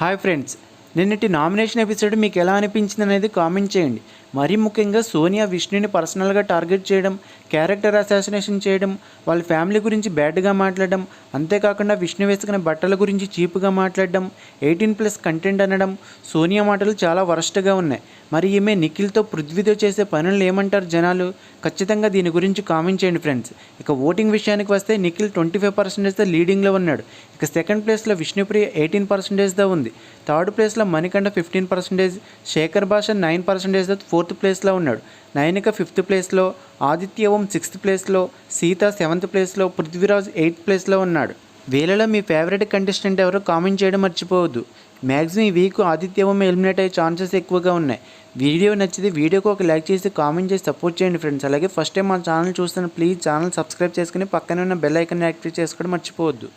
Hi friends నిన్నటి nomination episode మీకు ఎలా అనిపించింది అనేది కామెంట్ చేయండి. మరీ ముఖ్యంగా సోనియా విష్ణుని పర్సనల్గా టార్గెట్ చేయడం క్యారెక్టర్ అసాసినేషన్ చేయడం వాళ్ళ ఫ్యామిలీ గురించి బ్యాడ్గా మాట్లాడడం అంతేకాకుండా విష్ణు వేసుకున్న బట్టల గురించి చీప్గా మాట్లాడడం ఎయిటీన్ ప్లస్ కంటెంట్ అనడం సోనియా మాటలు చాలా వరస్ట్గా ఉన్నాయి. మరి ఈమె నిఖిల్తో పృథ్వీతో చేసే పనులు ఏమంటారు జనాలు? ఖచ్చితంగా దీని గురించి కామెంట్ చేయండి ఫ్రెండ్స్. ఇక ఓటింగ్ విషయానికి వస్తే నిఖిల్ ట్వంటీ ఫైవ్ పర్సెంటేజ్తో లీడింగ్లో ఉన్నాడు. ఇక సెకండ్ ప్లేస్లో విష్ణుప్రియ ఎయిటీన్ పర్సెంటేజ్తో ఉంది. థర్డ్ ప్లేస్లో మణికంఠ ఫిఫ్టీన్ పర్సెంటేజ్ శేఖర్ భాష నైన్ పర్సెంటేజ్తో ఫోర్త్ ప్లేస్లో ఉన్నాడు. నయనిక ఫిఫ్త్ ప్లేస్లో ఆదిత్య ఓం సిక్స్త్ ప్లేస్లో సీత సెవెంత్ ప్లేస్లో పృథ్వీరాజ్ ఎయిత్ ప్లేస్లో ఉన్నాడు. వీళ్ళలో మీ ఫేవరెట్ కంటెస్టెంట్ ఎవరో కామెంట్ చేయడం మర్చిపోవద్దు. మ్యాక్సిమం ఈ వీక్ ఆదిత్య ఓం ఎలిమినేట్ అయ్యే ఛాన్సెస్ ఎక్కువగా ఉన్నాయి. వీడియో నచ్చితే వీడియోకి ఒక లైక్ చేసి కామెంట్ చేసి సపోర్ట్ చేయండి ఫ్రెండ్స్. అలాగే ఫస్ట్ టైం మా ఛానల్ చూస్తున్న ప్లీజ్ ఛానల్ సబ్స్క్రైబ్ చేసుకుని పక్కనే ఉన్న బెల్ ఐకాన్ యాక్టివేట్ చేసుకోవడం మర్చిపోవద్దు.